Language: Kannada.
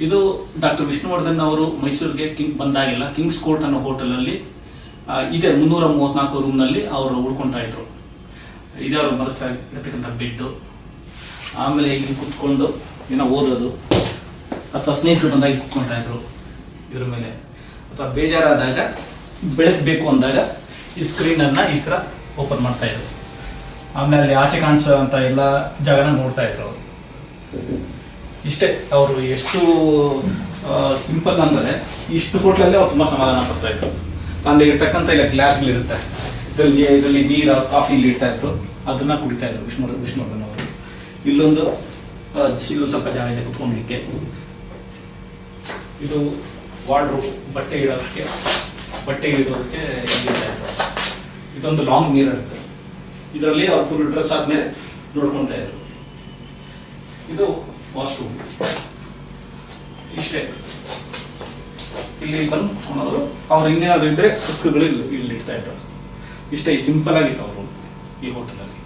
ಇದು ಡಾಕ್ಟರ್ ವಿಷ್ಣುವರ್ಧನ್ ಅವರು ಮೈಸೂರಿಗೆ ಕಿಂಗ್ ಬಂದಾಗಿಲ್ಲ ಕಿಂಗ್ಸ್ ಕೋರ್ಟ್ ಅನ್ನೋ ಹೋಟೆಲ್ ಅಲ್ಲಿ ಇದೆ ಮುನ್ನೂರ ಮೂವತ್ನಾಲ್ಕು ರೂಮ್ನಲ್ಲಿ ಅವರು ಉಳ್ಕೊಳ್ತಾ ಇದ್ರು. ಇದೇ ಅವರು ಬರ್ತಾ ಇರ್ತಕ್ಕಂಥ ಬೆಡ್ಡು. ಆಮೇಲೆ ಇಲ್ಲಿ ಕುತ್ಕೊಂಡು ಏನೋ ಓದೋದು. ಅಥವಾ ಸ್ನೇಹಿತರು ಬಂದಾಗ ಕುತ್ಕೊಳ್ತಾ ಇದ್ರು ಇದ್ರ ಮೇಲೆ. ಅಥವಾ ಬೇಜಾರಾದಾಗ ಬೆಳಗ್ಬೇಕು ಅಂದಾಗ ಈ ಸ್ಕ್ರೀನ್ ಅನ್ನ ಈ ತರ ಓಪನ್ ಮಾಡ್ತಾ ಇದ್ರು. ಆಮೇಲೆ ಅಲ್ಲಿ ಆಚೆ ಕಾಣಿಸೋಂಥ ಎಲ್ಲ ಜಾಗನ ನೋಡ್ತಾ ಇದ್ರು. ಇಷ್ಟೇ ಅವರು ಎಷ್ಟು ಸಿಂಪಲ್ ಅಂದರೆ ಇಷ್ಟು ಹೋಟ್ಲಲ್ಲೇ ಅವ್ರು ತುಂಬಾ ಸಮಾಧಾನ ಪಡ್ತಾ ಇದ್ರು. ಅಲ್ಲಿ ಇರ್ತಕ್ಕಂಥ ಇಲ್ಲ ಗ್ಲಾಸ್ಗಳಿರುತ್ತೆ ಇದರಲ್ಲಿ ಇದರಲ್ಲಿ ನೀರು ಕಾಫಿ ಇಲ್ಲಿ ಇಡ್ತಾ ಇದ್ರು. ಅದನ್ನ ಕುಡಿತಾ ಇದ್ರು ವಿಷ್ಣು, ವಿಷ್ಣುವರ್ಧನ್ ಅವರು. ಇಲ್ಲೊಂದು ಇಲ್ಲೊಂದು ಸ್ವಲ್ಪ ಜಾಗ ಇದೆ ಕುತ್ಕೊಂಡ್ಲಿಕ್ಕೆ ಇದು ವಾರ್ಡ್ರು ಬಟ್ಟೆ ಇಡೋದಕ್ಕೆ ಬಟ್ಟೆ ಇಡೋದಕ್ಕೆ ಇದೊಂದು ಲಾಂಗ್ ಮಿರರ್ ಇರುತ್ತೆ ಇದರಲ್ಲಿ ಅವ್ರು ಫುಲ್ ಡ್ರೆಸ್ ಆದ್ಮೇಲೆ ನೋಡ್ಕೊಂತ ಇದ್ರು. ಇದು ವಾಶ್ರೂಮ್. ಇಷ್ಟೇ. ಇಲ್ಲಿ ಬಂದು ಅನ್ನೋದು. ಅವ್ರು ಇನ್ನೇನಾದ್ರು ಇದ್ರೆ ಪುಸ್ತಕಗಳು ಇಲ್ಲಿ ಇಲ್ಲಿ ಇಡ್ತಾ ಇದ್ರು. ಇಷ್ಟೇ ಸಿಂಪಲ್ ಆಗಿತ್ತು ಅವರು ಈ ಹೋಟೆಲಲ್ಲಿ